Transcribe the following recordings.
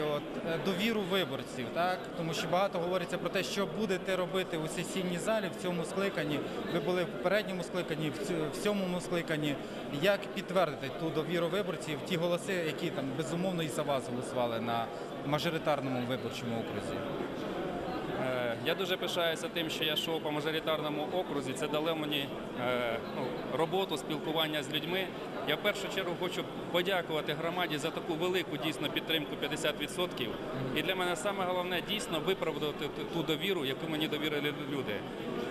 От е, довіру виборців, так тому що багато говориться про те, що будете робити у сесійній залі в цьому скликанні. Ви були в попередньому скликанні, в сьомому скликанні. Як підтвердити ту довіру виборців, ті голоси, які там безумовно і за вас голосували на мажоритарному виборчому окрузі? Я дуже пишаюся тим, що я йшов по мажоритарному окрузі. Це дало мені е, ну, роботу, спілкування з людьми. Я в першу чергу хочу подякувати громаді за таку велику дійсно підтримку 50%. І для мене саме головне дійсно виправдати ту- ту довіру, яку мені довірили люди.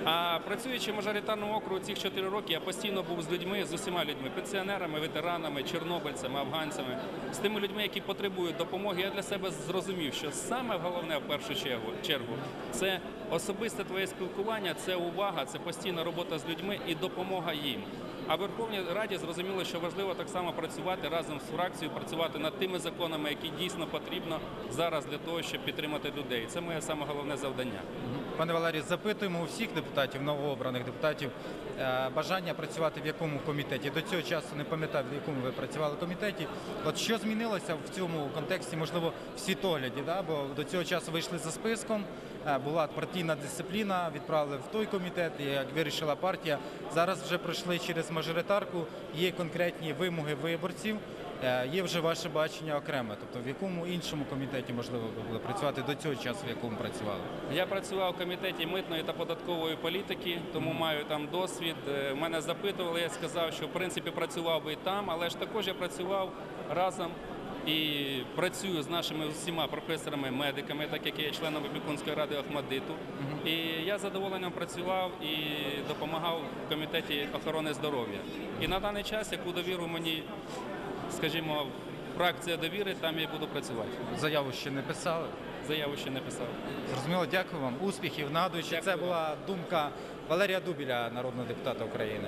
А працюючи в мажоритарному округу цих 4 роки, я постійно був з людьми, з усіма людьми, пенсіонерами, ветеранами, чорнобильцями, афганцями, з тими людьми, які потребують допомоги. Я для себе зрозумів, що саме головне в першу чергу, чергу це особисте твоє спілкування, це увага, це постійна робота з людьми і допомога їм. А в Верховній Раді зрозуміло, що важливо так само працювати разом з фракцією, працювати над тими законами, які дійсно потрібно зараз для того, щоб підтримати людей. Це моє саме головне завдання. Пане Валерій, запитуємо у всіх депутатів, новообраних депутатів, бажання працювати в якому комітеті. До цього часу не пам'ятав, в якому ви працювали комітеті. От що змінилося в цьому контексті, можливо, в світогляді? Да? Бо до цього часу вийшли за списком, е, була партійна дисципліна, відправили в той комітет, як вирішила партія. Зараз вже пройшли через мажоритарку, є конкретні вимоги виборців. Е, Є вже ваше бачення окреме, тобто в якому іншому комітеті можливо ви були працювати до цього часу, в якому працювали? Я працював в комітеті митної та податкової політики, тому маю там досвід. Е, Мене запитували, я сказав, що в принципі працював би і там, але ж також я працював разом і працюю з нашими всіма професорами, медиками, так як я є членом опікунської ради Охмадиту. І я з задоволенням працював і допомагав в комітеті охорони здоров'я. І на даний час, яку довіру мені, скажімо, фракція довіри, там я буду працювати. Заяву ще не писали. Заяву ще не писав. Зрозуміло, дякую вам. Успіхів. Нагадую, що це Дякую. була думка Валерія Дубіля, народного депутата України.